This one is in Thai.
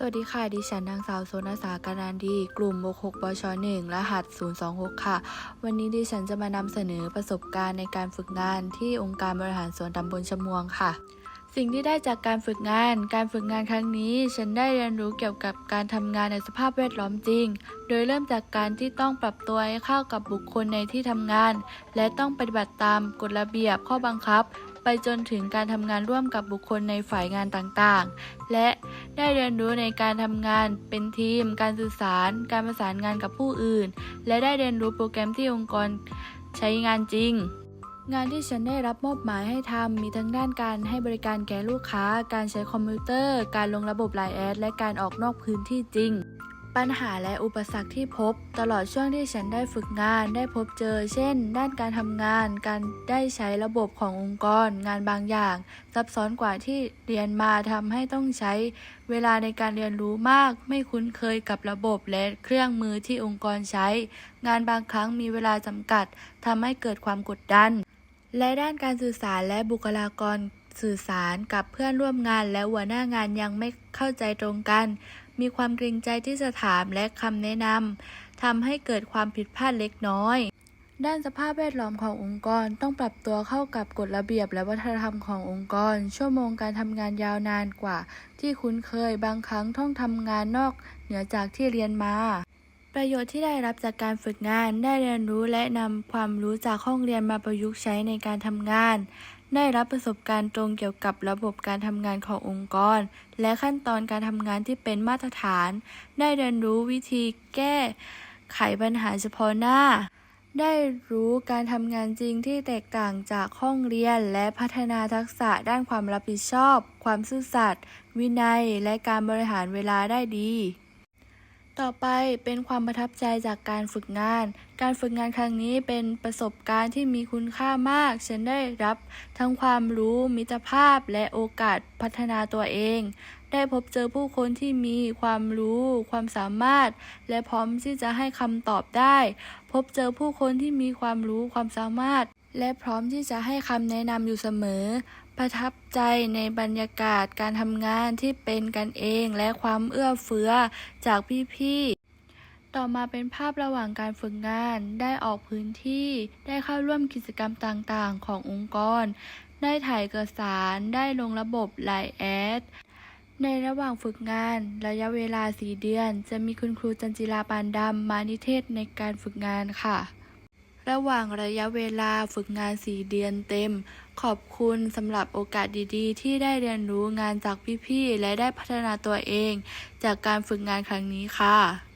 สวัสดีค่ะ ดิฉันนางสาวโซนาสาการันดี กลุ่มบก6บช1รหัส 026 ค่ะ วันนี้ดิฉันจะมานำเสนอประสบการณ์ในการฝึกงานที่องค์การบริหารส่วนตำบลชมวงค่ะ สิ่งที่ได้จากการฝึกงาน การฝึกงานครั้งนี้ ฉันได้เรียนรู้เกี่ยวกับการทำงานในสภาพแวดล้อมจริง โดยเริ่มจากการที่ต้องปรับตัวให้เข้ากับบุคคลในที่ทำงาน และต้องปฏิบัติตามกฎระเบียบข้อบังคับ ไปจนถึงการทำงานร่วมกับบุคคลในฝ่ายงานต่างๆ และได้เรียนรู้ในการทำงานเป็นทีม การสื่อสาร การประสานงานกับผู้อื่น และได้เรียนรู้โปรแกรมที่องค์กรใช้งานจริงงานที่ฉันได้รับมอบหมายให้ทำมีทั้งด้านการให้บริการแก่ลูกค้า การใช้คอมพิวเตอร์ การลงระบบไลน์แอด และการออกนอกพื้นที่จริง ปัญหาและอุปสรรคที่พบ ตลอดช่วงที่ฉันได้ฝึกงานได้พบเจอ เช่น ด้านการทำงาน การได้ใช้ระบบขององค์กร งานบางอย่าง ซับซ้อนกว่าที่เรียนมาทำให้ต้องใช้ เวลาในการเรียนรู้มาก ไม่คุ้นเคยกับระบบและเครื่องมือที่องค์กรใช้ งานบางครั้งมีเวลาจำกัดทำให้เกิดความกดดัน และด้านการสื่อสารและบุคลากรสื่อสารกับเพื่อนร่วมงานและหัวหน้างานยังไม่เข้าใจตรงกัน มีความเกรงใจที่จะถามและคำแนะนำทำให้เกิดความผิดพลาดเล็กน้อย ด้านสภาพแวดล้อมขององค์กรต้องปรับตัวเข้ากับกฎระเบียบและวัฒนธรรมขององค์กร ชั่วโมงการทำงานยาวนานกว่า ที่คุ้นเคยบางครั้งต้องทำงานนอกเหนือจากที่เรียนมา ประโยชน์ที่ได้รับจากการฝึกงาน ได้เรียนรู้และนำความรู้จากห้องเรียนมาประยุกต์ใช้ในการทำงาน ได้รับประสบการณ์ตรงเกี่ยวกับระบบการทำงานขององค์กร และขั้นตอนการทำงานที่เป็นมาตรฐาน ได้เรียนรู้วิธีแก้ไขปัญหาเฉพาะหน้า ได้รู้การทำงานจริงที่แตกต่างจากห้องเรียน และพัฒนาทักษะด้านความรับผิดชอบ ความซื่อสัตย์ วินัย และการบริหารเวลาได้ดี ต่อไปเป็นความประทับใจจากการฝึกงาน การฝึกงานครั้งนี้เป็นประสบการณ์ที่มีคุณค่ามาก ฉันได้รับทั้งความรู้มิตรภาพและโอกาสพัฒนาตัวเอง ได้พบเจอผู้คนที่มีความรู้ ความสามารถ และพร้อมที่จะให้คำตอบได้ พบเจอผู้คนที่มีความรู้ความสามารถ และพร้อมที่จะให้คำแนะนำอยู่เสมอ ประทับใจในบรรยากาศการทำงานที่เป็นกันเองและความเอื้อเฟื้อจากพี่ๆต่อมาเป็นภาพระหว่างการฝึกงาน ได้ออกพื้นที่ ได้เข้าร่วมกิจกรรมต่างๆ ขององค์กร ได้ถ่ายเอกสาร ได้ลงระบบไลน์แอด ในระหว่างฝึกงาน ระยะเวลา 4 เดือน จะมีคุณครูจันจิราปานดำมานิเทศในการฝึกงานค่ะ ระหว่างระยะเวลาฝึกงาน 4 เดือนเต็ม ขอบคุณสำหรับโอกาสดีๆ ที่ได้เรียนรู้งานจากพี่ๆ และได้พัฒนาตัวเอง จากการฝึกงานครั้งนี้ค่ะ